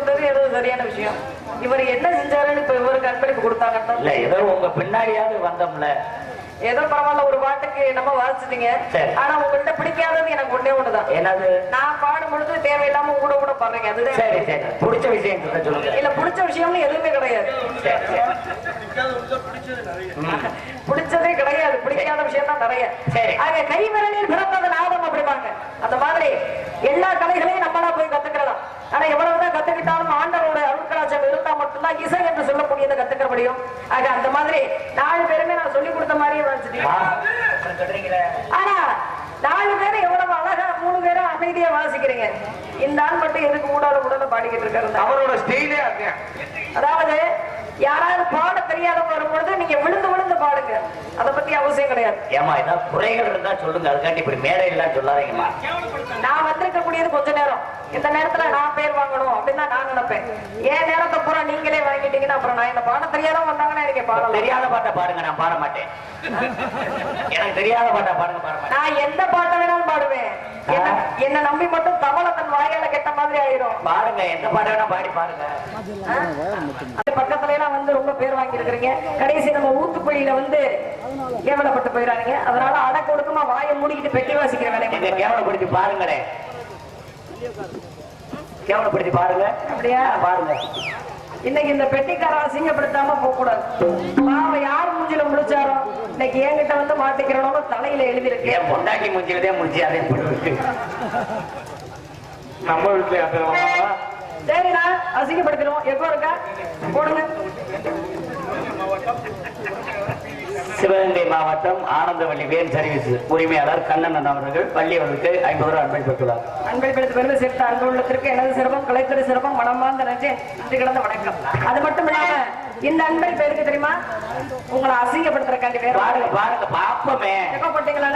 கொடுத்தது ஏதோ சரியான விஷயம். இவர் என்ன செஞ்சாருன்னு இப்ப இவருக்கு அன்பளிப்பு கொடுத்தாங்க இல்ல ஏதோ உங்க பின்னாடியாவது வந்தோம்ல. ஏதோ பரவாயில்ல ஒரு பாட்டுக்கு நம்ம வாசிச்சிட்டீங்க. ஆனா உங்கள்ட்ட பிடிக்காதது எனக்கு ஒண்ணே ஒண்ணுதான். என்னது? நான் பாடும் பொழுது தேவையில்லாம கூட கூட பாடுறீங்க அதுதான் சரி சரி. பிடிச்ச விஷயம் சொல்ல சொல்லுங்க. இல்ல பிடிச்ச விஷயம்னு எதுவுமே கிடையாது. பிடிச்சதே கிடையாது. பிடிக்காத விஷயம் தான் நிறைய. சரி. ஆக கை விரலில் பிறந்தது நாதம் அப்படிப்பாங்க அந்த மாதிரி எல்லா கலைகளையும் ஆனா எவ்வளவுதான் கத்துக்கிட்டாலும் ஆண்டவரோட அருட்கலாச்சம் இருந்தா மட்டும்தான் இசை என்று சொல்லக்கூடியதை கத்துக்க முடியும். ஆக அந்த மாதிரி நாலு பேருமே நான் சொல்லி கொடுத்த மாதிரியே சொல்றீங்களே. ஆனா நாலு பேரும் எவ்வளவு அழகா மூணு பேரும் அமைதியா வாசிக்கிறீங்க. இந்த ஆள் மட்டும் எதுக்கு ஊடால ஊடால பாடிக்கிட்டு இருக்காரு? அவரோட ஸ்டைலே அதாவது யாராவது பாட தெரியாதவங்க வரும்பொழுது நீங்க விழுந்து விழுந்து பாடுங்க. அதை பத்தி அவசியம் கிடையாது. ஏம்மா ஏதாவது குறைகள் இருந்தா சொல்லுங்க. அதுக்காண்டி இப்படி மேடையெல்லாம் சொல்லாதீங்கம்மா. நான் வந்திருக்க கூடியது கொஞ்ச நேரம். இந்த நேரத்துல நான் பேர் வாங்கணும் அப்படின்னு நான் நினைப்பேன். என் நேரத்தை பூரா நீங்களே வாங்கிட்டீங்கன்னா அப்புறம் நான் இந்த பாட தெரியாதவங்க வந்தாங்கன்னா எனக்கு பாடலாம். தெரியாத பாட்டை பாடுங்க நான் பாட மாட்டேன். எனக்கு தெரியாத பாட்டை பாடுங்க பாட மாட்டேன். நான் எந்த பாட்டை வேணாலும் பாடுவேன். என்ன நம்பி மட்டும் தவளை தன் வாயால கெட்ட மாதிரி ஆயிரும். பாருங்க எந்த பாட்டை வேணா பாடி பாருங்க பக்கத்துல எல்லாம் வந்து ரொம்ப பேர் வாங்கி இருக்கிறீங்க கடைசி நம்ம ஊத்துக்குழியில வந்து கேவலப்பட்டு போயிடாதீங்க அதனால அடக்க ஒடுக்கமா வாயை மூடிக்கிட்டு பெட்டி வாசிக்கிற பண்ணுங்க. கேவலப்படுத்தி பாருங்களேன் கேவலப்படுத்தி பாருங்க. அப்படியா? பாருங்க. இன்னைக்கு இந்த பெட்டிக்கார அசிங்கப்படுத்தாம போக கூடாது பாவம் யார் மூஞ்சில முடிச்சாரோ இன்னைக்கு என்கிட்ட வந்து மாட்டிக்கிறனோட தலையில எழுதிருக்கு என் பொண்டாட்டி முடிஞ்சதே முடிச்சு அதே நம்ம வீட்டுல? சரிண்ணா அசிங்கப்படுத்திடுவோம் எப்போ இருக்கா? போடுங்க. சிவகங்கை மாவட்டம் ஆனந்தவள்ளி வேன் சர்வீஸ் உரிமையாளர் கண்ணன் அவர்கள் பள்ளி அவர்களுக்கு ஐம்பது ரூபாய் அன்பளிப்பட்டுள்ளார் அன்பளிப்படுத்த பெருமை சேர்த்த அன்பு உள்ளத்திற்கு எனது சிறப்பம் கலைத்துறை சிறப்பம் மனமார்ந்த நன்றி நன்றி கிடந்த வணக்கம். அது மட்டும் இல்லாம இந்த அன்பளிப்பு எதுக்கு தெரியுமா? உங்களை அசிங்கப்படுத்துறக்காண்டி வேற பாருங்க பாருங்க பாப்பமே. எப்ப போட்டீங்களா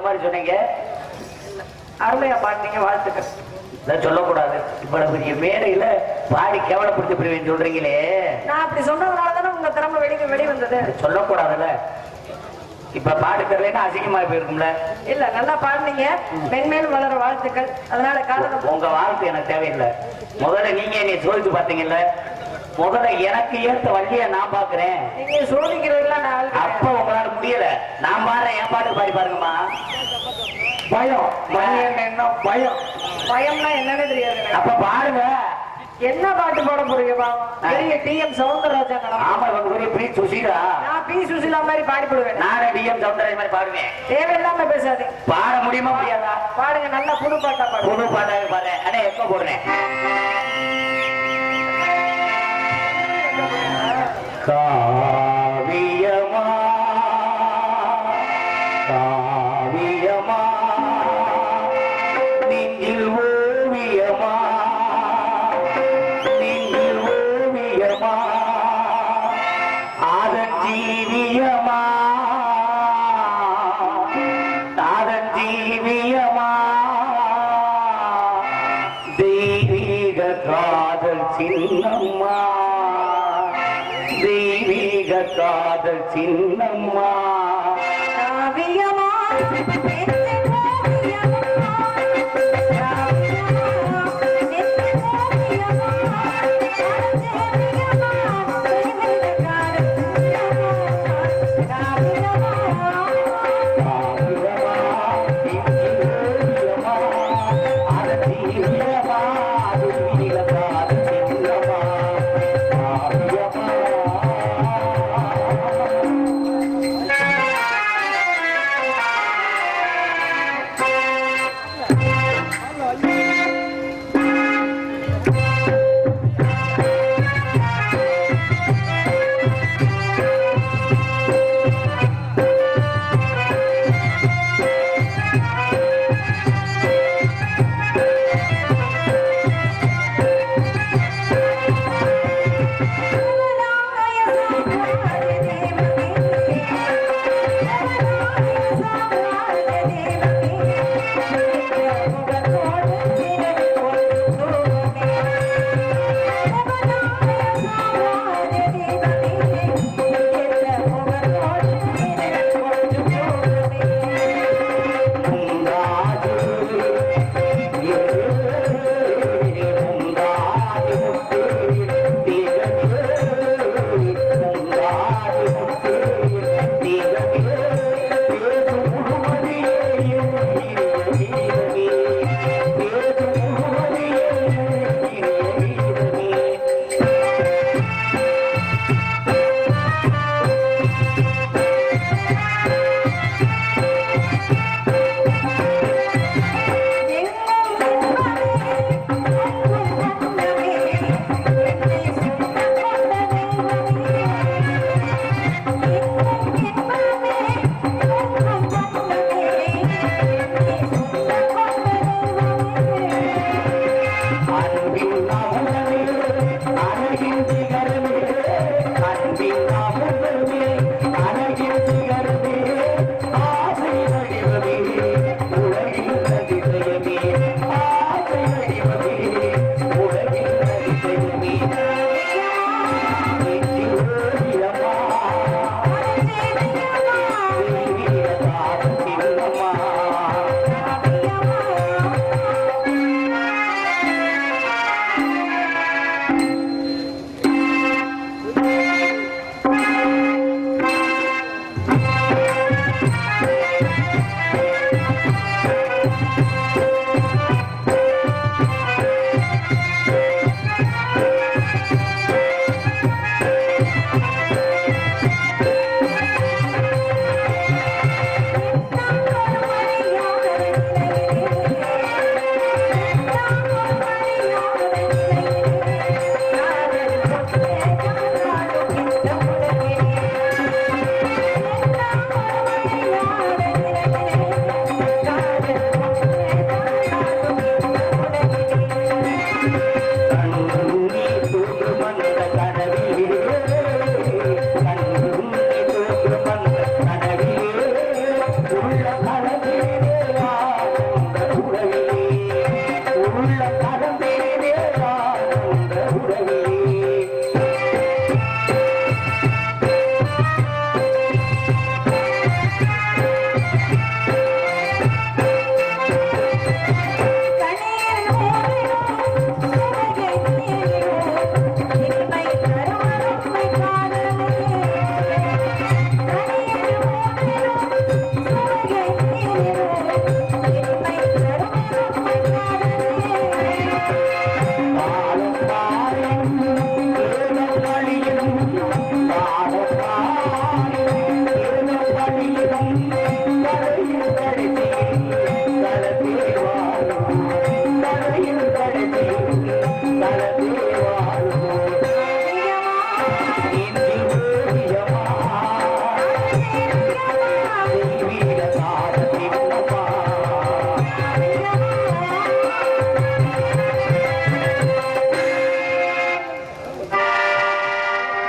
போற மாதிரி சொன்னீங்க. அருமையா பாடுனீங்க வாழ்த்துக்கள். சொல்லக்கூடாது. இவ்வளவு பெரிய மேடையில பாடி கேவலப்படுத்தி போயிருவேன் சொல்றீங்களே. நான் அப்படி சொன்னதுனால தானே உங்க திறமை வெளியே வெளி வந்தது அது சொல்லக்கூடாதுல்ல. இப்ப பாடு தெரியலன்னா அசிங்கமா போயிருக்கும்ல. இல்ல நல்லா பாடுனீங்க. மென்மேலும் வளர வாழ்த்துக்கள். அதனால காரணம் உங்க வாழ்க்கை எனக்கு தேவையில்லை. முதல்ல நீங்க என்னை சோதிச்சு பார்த்தீங்கல்ல. முதல்ல எனக்கு ஏத்த வழிய நான் பாக்குறேன் நீங்க நான் ஆள் அப்ப கிடையாது. நான் பாடுறேன் என் பாட்டு பாடி பாருங்கம்மா. பயம் மணியன் என்ன பயம்? பயம்னா என்னன்னு தெரியாது. அப்ப பாருங்க. என்ன பாட்டு பாட போறீங்க பாவம் பெரிய டி எம் சவுந்தரராஜன் நடனம். ஆமா இவங்க பெரிய ப்ரீ சுசீலா நான் பி சுசிலா மாதிரி பாடி போடுவேன். நானே டிஎம் சௌந்தரராஜ் மாதிரி பாடுவேன். தேவையில்லாம பேசாதீங்க. பாட முடியுமா முடியாதா? பாடுங்க நல்லா புது பாட்டா பாடுங்க. புது பாட்டாக பாடுறேன். அண்ணே எப்ப போடுறேன்? தெய்வீக காதல் சின்னம்மா தெய்வீக காதல் சின்னம்மா காவியமா